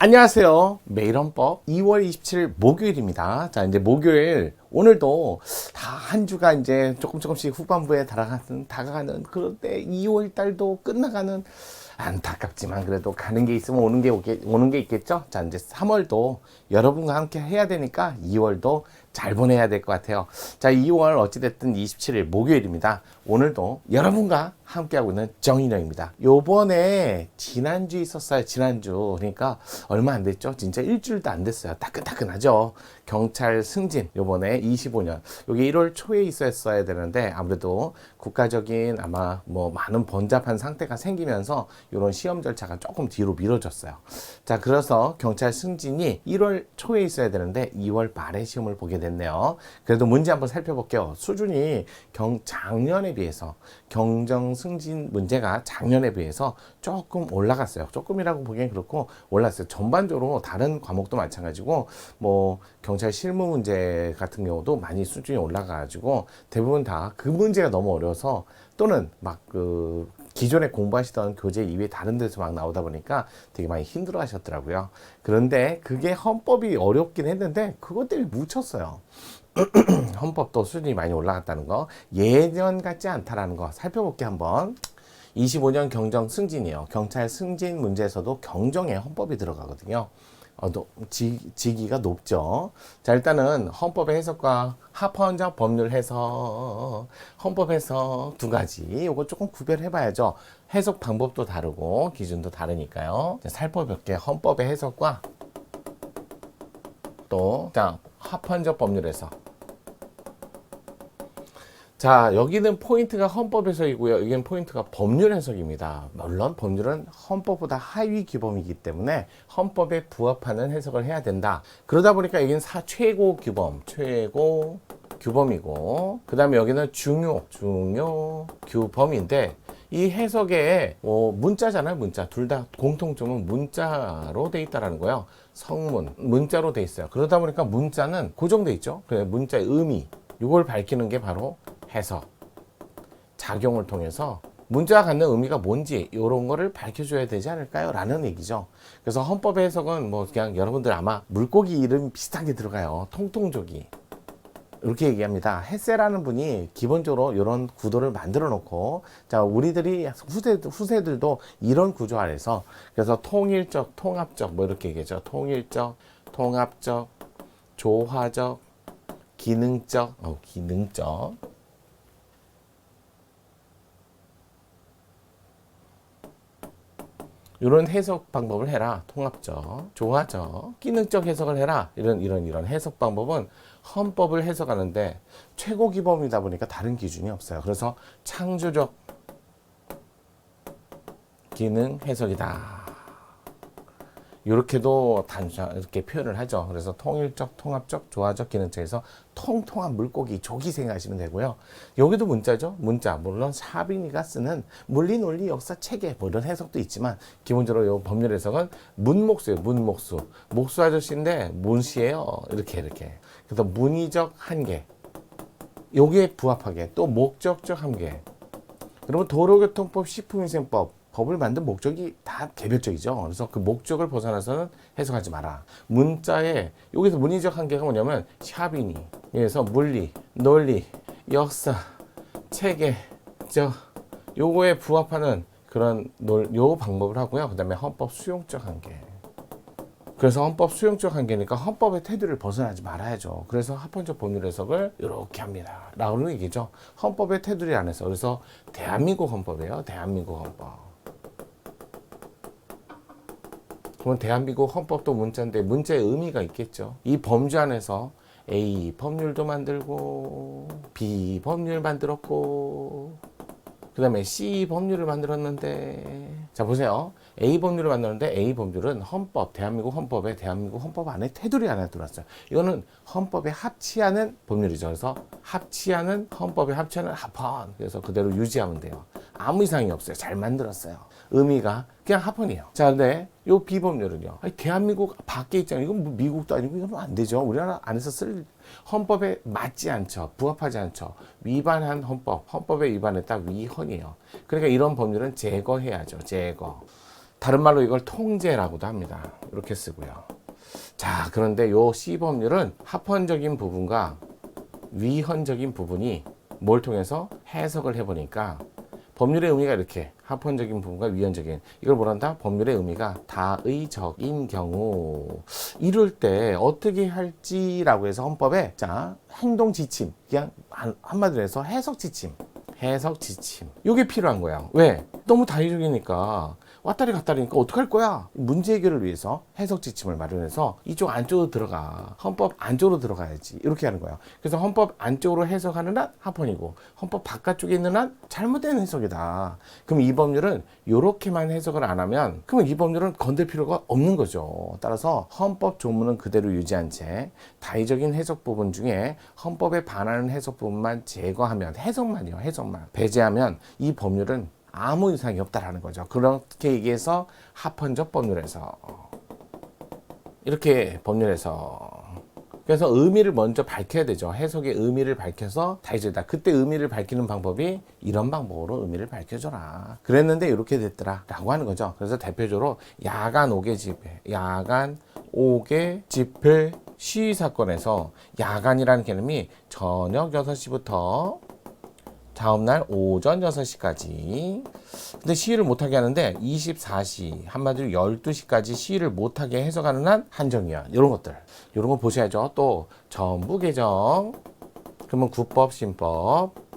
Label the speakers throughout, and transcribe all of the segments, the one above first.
Speaker 1: 안녕하세요. 매일헌법 2월 27일 목요일입니다. 자, 이제 목요일 오늘도 다 한 주가 이제 조금 조금씩 후반부에 다가가는 다가가는 그런데 2월 달도 끝나가는 안타깝지만 그래도 가는 게 있으면 오는 게 오게, 오는 게 있겠죠. 자, 이제 3월도 여러분과 함께 해야 되니까 2월도 잘 보내야 될 것 같아요. 자, 2월 어찌됐든 27일 목요일입니다. 오늘도 여러분과 함께하고 있는 정인영입니다. 요번에 지난주 있었어요. 지난주. 그러니까 얼마 안 됐죠? 진짜 일주일도 안 됐어요. 따끈따끈하죠? 경찰 승진. 요번에 25년. 여기 1월 초에 있었어야 되는데 아무래도 국가적인 아마 뭐 많은 번잡한 상태가 생기면서 이런 시험 절차가 조금 뒤로 미뤄졌어요. 자, 그래서 경찰 승진이 1월 초에 있어야 되는데 2월 말에 시험을 보게 됐 네요. 그래도 문제 한번 살펴볼게요. 수준이 경, 작년에 비해서 경정 승진 문제가 작년에 비해서 조금 올라갔어요. 조금이라고 보기엔 그렇고 올랐어요. 전반적으로 다른 과목도 마찬가지고 뭐 경찰 실무 문제 같은 경우도 많이 수준이 올라가가지고 대부분 다 그 문제가 너무 어려워서 또는 막그 기존에 공부하시던 교재 이외에 다른 데서 막 나오다 보니까 되게 많이 힘들어 하셨더라고요. 그런데 그게 헌법이 어렵긴 했는데 그것 때문에 묻혔어요. 헌법도 수준이 많이 올라갔다는 거, 예전 같지 않다라는 거 살펴볼게 한번. 25년 경정 승진이에요. 경찰 승진 문제에서도 경정에 헌법이 들어가거든요. 어, 노, 지, 지기가 높죠. 자, 일단은 헌법의 해석과 합헌적 법률 해석, 헌법 해석 두 가지. 이거 조금 구별해 봐야죠. 해석 방법도 다르고 기준도 다르니까요. 자, 살펴볼게요. 헌법의 해석과 또, 자, 합헌적 법률 해석. 자, 여기는 포인트가 헌법 해석이고요. 여기는 포인트가 법률 해석입니다. 물론 법률은 헌법보다 하위 규범이기 때문에 헌법에 부합하는 해석을 해야 된다. 그러다 보니까 여기는 사 최고 규범, 최고 규범이고, 그 다음에 여기는 중요, 중요 규범인데, 이 해석에 뭐 문자잖아요, 문자. 둘 다 공통점은 문자로 돼 있다라는 거예요. 성문, 문자로 돼 있어요. 그러다 보니까 문자는 고정돼 있죠. 그래 문자의 의미, 이걸 밝히는 게 바로 해석, 작용을 통해서 문자가 갖는 의미가 뭔지 이런 거를 밝혀줘야 되지 않을까요? 라는 얘기죠. 그래서 헌법의 해석은 뭐 그냥 여러분들 아마 물고기 이름 비슷한 게 들어가요. 통통조기. 이렇게 얘기합니다. 햇세라는 분이 기본적으로 이런 구도를 만들어 놓고, 자, 우리들이 후세, 후세들도 이런 구조 아래서, 그래서 통일적, 통합적, 뭐 이렇게 얘기하죠. 통일적, 통합적, 조화적, 기능적, 어, 기능적, 이런 해석 방법을 해라. 통합적, 조화적, 기능적 해석을 해라. 이런 이런 이런 해석 방법은 헌법을 해석하는데 최고 기범이다 보니까 다른 기준이 없어요. 그래서 창조적 기능 해석이다. 이렇게도 단순 이렇게 표현을 하죠. 그래서 통일적, 통합적, 조화적 기능적에서 통통한 물고기 조기 생각하시면 되고요. 여기도 문자죠. 문자 물론 사빈이가 쓰는 물리 논리 역사 체계 뭐 이런 해석도 있지만 기본적으로 이 법률 해석은 문목수예요. 문목수 목수 아저씨인데 문시예요. 이렇게 이렇게. 그래서 문의적 한계 여기에 부합하게 또 목적적 한계. 그러면 도로교통법, 식품위생법 법을 만든 목적이 다 개별적이죠. 그래서 그 목적을 벗어나서는 해석하지 마라. 문자에 여기서 문의적 한계가 뭐냐면 샤비니 그래서 물리, 논리, 역사, 체계, 저 요거에 부합하는 그런 논, 요 방법을 하고요. 그다음에 헌법 수용적 한계. 그래서 헌법 수용적 한계니까 헌법의 테두리를 벗어나지 말아야죠. 그래서 합헌적 법률 해석을 이렇게 합니다. 라는 얘기죠. 헌법의 테두리 안에서. 그래서 대한민국 헌법이에요. 대한민국 헌법. 그러면 대한민국 헌법도 문자인데 문자의 의미가 있겠죠. 이 범주 안에서 A 법률도 만들고 B 법률 만들었고 그 다음에 C 법률을 만들었는데 자 보세요. A 법률을 만들었는데 A 법률은 헌법, 대한민국 헌법에 대한민국 헌법 안에 테두리 안에 들어왔어요. 이거는 헌법에 합치하는 법률이죠. 그래서 합치하는 헌법에 합치하는 합헌. 그래서 그대로 유지하면 돼요. 아무 이상이 없어요. 잘 만들었어요. 의미가 그냥 합헌이에요. 자, 근데 요 비법률은요. 아니, 대한민국 밖에 있잖아요. 이건 뭐 미국도 아니고 이건 안 되죠. 우리나라 안에서 쓸 헌법에 맞지 않죠. 부합하지 않죠. 위반한 헌법, 헌법에 위반했다 위헌이에요. 그러니까 이런 법률은 제거해야죠. 제거. 다른 말로 이걸 통제라고도 합니다. 이렇게 쓰고요. 자, 그런데 요 C 법률은 합헌적인 부분과 위헌적인 부분이 뭘 통해서 해석을 해보니까 법률의 의미가 이렇게 합헌적인 부분과 위헌적인 이걸 뭐란다? 법률의 의미가 다의적인 경우 이럴 때 어떻게 할지라고 해서 헌법에 자 행동 지침 그냥 한- 한마디로 해서 해석 지침 해석 지침 이게 필요한 거야 왜? 너무 다의적이니까 왔다리 갔다리니까 어떡할 거야? 문제 해결을 위해서 해석 지침을 마련해서 이쪽 안쪽으로 들어가. 헌법 안쪽으로 들어가야지. 이렇게 하는 거야. 그래서 헌법 안쪽으로 해석하는 한 합헌이고 헌법 바깥쪽에 있는 한 잘못된 해석이다. 그럼 이 법률은 이렇게만 해석을 안 하면 그러면 이 법률은 건들 필요가 없는 거죠. 따라서 헌법 조문은 그대로 유지한 채 다의적인 해석 부분 중에 헌법에 반하는 해석 부분만 제거하면 해석만이요. 해석 만 배제하면 이 법률은 아무 이상이 없다라는 거죠. 그렇게 얘기해서 합헌적 법률에서 이렇게 법률에서 그래서 의미를 먼저 밝혀야 되죠. 해석의 의미를 밝혀서 다이제다. 그때 의미를 밝히는 방법이 이런 방법으로 의미를 밝혀줘라. 그랬는데 이렇게 됐더라 라고 하는 거죠. 그래서 대표적으로 야간 5개 집회, 야간 5개 집회 시위 사건에서 야간이라는 개념이 저녁 6시부터 다음날 오전 6시까지. 근데 시위를 못하게 하는데 24시, 한마디로 12시까지 시위를 못하게 해석하는 한 한정위원. 이런 것들. 이런 거 보셔야죠. 또 전부 개정. 그러면 국법, 신법.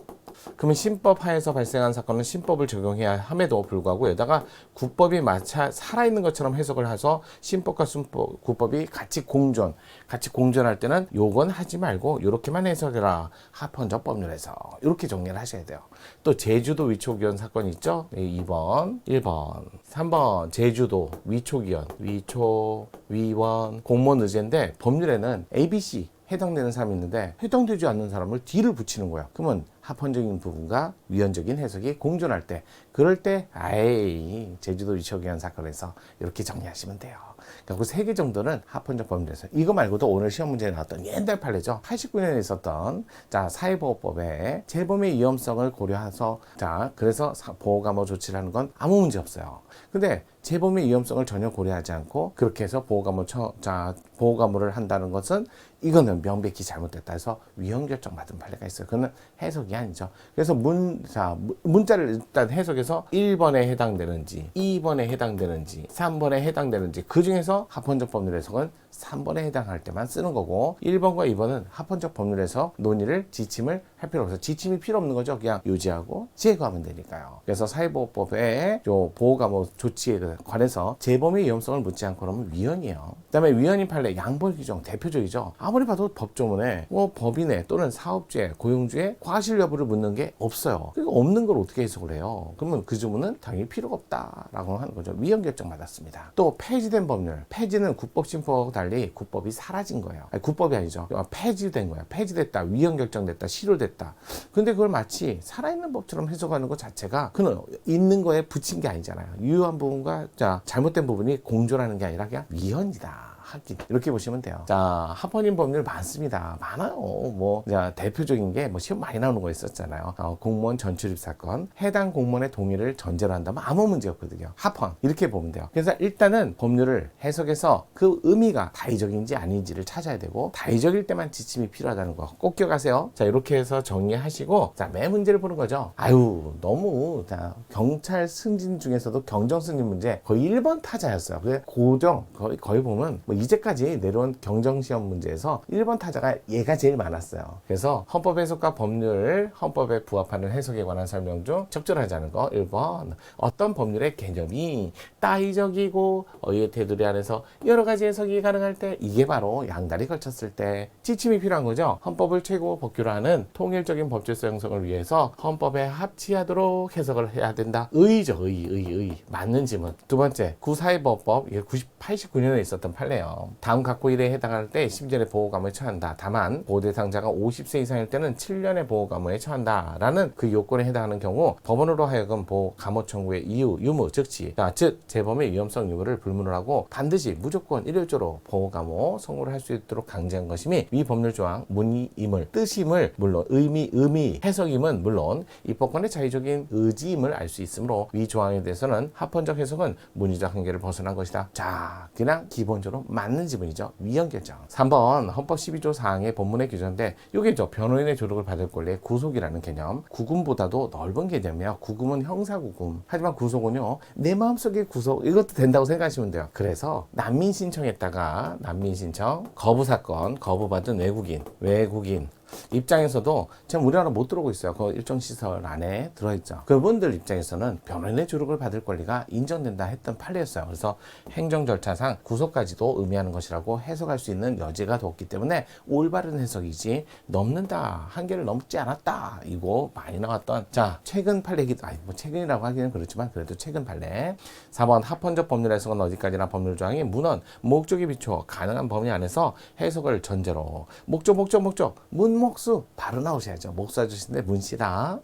Speaker 1: 그러면 신법 하에서 발생한 사건은 신법을 적용해야 함에도 불구하고 여기다가 국법이 마차 살아있는 것처럼 해석을 해서 신법과 순법, 국법이 같이 공존, 같이 공존할 때는 요건 하지 말고 요렇게만 해석해라. 합헌적 법률에서 이렇게 정리를 하셔야 돼요. 또 제주도 위촉위원 사건 있죠? 네, 2번, 1번, 3번 제주도 위촉위원, 위촉 위원 공무원 의제인데 법률에는 ABC 해당되는 사람이 있는데 해당되지 않는 사람을 D를 붙이는 거야. 그러면 합헌적인 부분과 위헌적인 해석이 공존할 때 그럴 때 아이 제주도 위촉위원 사건에서 이렇게 정리하시면 돼요. 그리고 세 개 정도는 합헌적 법률에서 이거 말고도 오늘 시험 문제에 나왔던 옛날 판례죠. 89년에 있었던 자 사회보호법에 재범의 위험성을 고려해서 자 그래서 사- 보호감호 조치를 하는 건 아무 문제 없어요. 근데 재범의 위험성을 전혀 고려하지 않고 그렇게 해서 보호감호 처, 자 보호감호를 한다는 것은 이거는 명백히 잘못됐다 해서 위헌 결정 받은 판례가 있어요. 그거는 해석이 아니죠. 그래서 문, 자, 문- 문자를 일단 해석해서 1번에 해당되는지, 2번에 해당되는지, 3번에 해당되는지, 그 중에서 합헌적 법률 해석은 3번에 해당할 때만 쓰는 거고, 1번과 2번은 합헌적 법률에서 논의를 지침을 할 필요 없어요. 지침이 필요 없는 거죠. 그냥 유지하고 제거하면 되니까요. 그래서 사회보호법에 요 보호감호 조치에 관해서 재범의 위험성을 묻지 않고 그러면 위헌이에요. 그 다음에 위헌인 판례 양벌 규정 대표적이죠. 아무리 봐도 법조문에 뭐 법인에 또는 사업주에 고용주의 과실 여부를 묻는 게 없어요. 그러니까 없는 걸 어떻게 해석을 해요? 그러면 그 주문은 당연히 필요가 없다라고 하는 거죠. 위헌 결정 받았습니다. 또 폐지된 법률, 폐지는 국법 신법하고 달리 국법이 사라진 거예요. 아니, 국법이 아니죠. 폐지된 거야. 폐지됐다, 위헌 결정됐다, 실효됐다. 근데 그걸 마치 살아있는 법처럼 해석하는 것 자체가 그는 있는 거에 붙인 게 아니잖아요. 유효한 부분과 자 잘못된 부분이 공존하는 게 아니라 그냥 위헌이다. 하긴 이렇게 보시면 돼요. 자 합헌인 법률 많습니다. 많아요. 뭐 자, 대표적인 게 뭐 시험 많이 나오는 거 있었잖아요. 어, 공무원 전출입 사건 해당 공무원의 동의를 전제로 한다면 아무 문제 없거든요. 합헌 이렇게 보면 돼요. 그래서 일단은 법률을 해석해서 그 의미가 다의적인지 아닌지를 찾아야 되고 다의적일 때만 지침이 필요하다는 거 꼭 기억하세요. 자 이렇게 해서 정리하시고 자매 문제를 보는 거죠. 아유 너무 자 경찰 승진 중에서도 경정 승진 문제 거의 1번 타자였어요. 그래 고정 거의 거의 보면 뭐 이제까지 내려온 경정 시험 문제에서 1번 타자가 얘가 제일 많았어요. 그래서 헌법 해석과 법률 헌법에 부합하는 해석에 관한 설명 중 적절하지 않은 거 1번 어떤 법률의 개념이 따의적이고 어휘의 테두리 안에서 여러 가지 해석이 가능할 때 이게 바로 양다리 걸쳤을 때 지침이 필요한 거죠. 헌법을 최고 법규로 하는 통일적인 법질서 형성을 위해서 헌법에 합치하도록 해석을 해야 된다. 의죠, 의, 의, 의. 맞는 지문. 두 번째, 구사회법법 이게 90, 89년에 있었던 판례 있네요. 다음 각고 1에 해당할 때 12년의 보호감을 처한다. 다만 보호 대상자가 50세 이상일 때는 7년의 보호감을 처한다라는 그 요건에 해당하는 경우 법원으로 하여금 보호 감호 청구의 이유, 유무, 즉시 자, 즉 재범의 위험성 유무를 불문을 하고 반드시 무조건 일일조로 보호 감호 선고를 할 수 있도록 강제한 것임이 위 법률 조항 문의임을 뜻임을 물론 의미 의미 해석임은 물론 입법권의 자의적인 의지임을 알 수 있으므로 위 조항에 대해서는 합헌적 해석은 문의적 한계를 벗어난 것이다. 자, 그냥 기본적으로 맞는 지문이죠. 위헌 결정. 3번 헌법 12조 4항의 본문의 규정인데 이게죠. 변호인의 조력을 받을 권리의 구속이라는 개념. 구금보다도 넓은 개념이에요. 구금은 형사 구금. 하지만 구속은요. 내 마음속의 구속 이것도 된다고 생각하시면 돼요. 그래서 난민 신청했다가 난민 신청 거부 사건 거부받은 외국인 외국인 입장에서도 지금 우리나라 못 들어오고 있어요. 그 일정 시설 안에 들어있죠. 그분들 입장에서는 변호인의 조력을 받을 권리가 인정된다 했던 판례였어요. 그래서 행정 절차상 구속까지도 의미하는 것이라고 해석할 수 있는 여지가 뒀기 때문에 올바른 해석이지 넘는다 한계를 넘지 않았다 이거 많이 나왔던 자 최근 판례기도 아니 뭐 최근이라고 하기는 그렇지만 그래도 최근 판례 4번 합헌적 법률 해석은 어디까지나 법률 조항이 문헌 목적에 비추어 가능한 범위 안에서 해석을 전제로 목적 목적 목적 문 목수 바로 나오셔야죠 목수 아저씨인데 문씨다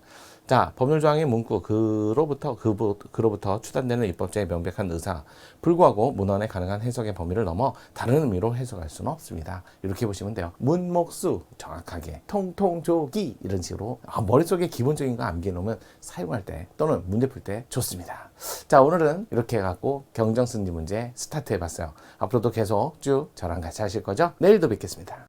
Speaker 1: 자, 법률 조항의 문구 그로부터 그부, 그로부터 추단되는 입법자의 명백한 의사 불구하고 문헌의 가능한 해석의 범위를 넘어 다른 의미로 해석할 수는 없습니다. 이렇게 보시면 돼요. 문목수 정확하게 통통조기 이런 식으로 아, 머릿속에 기본적인 거 암기해 놓으면 사용할 때 또는 문제 풀 때 좋습니다. 자, 오늘은 이렇게 해갖고 경정 승리 문제 스타트 해봤어요. 앞으로도 계속 쭉 저랑 같이 하실 거죠? 내일도 뵙겠습니다.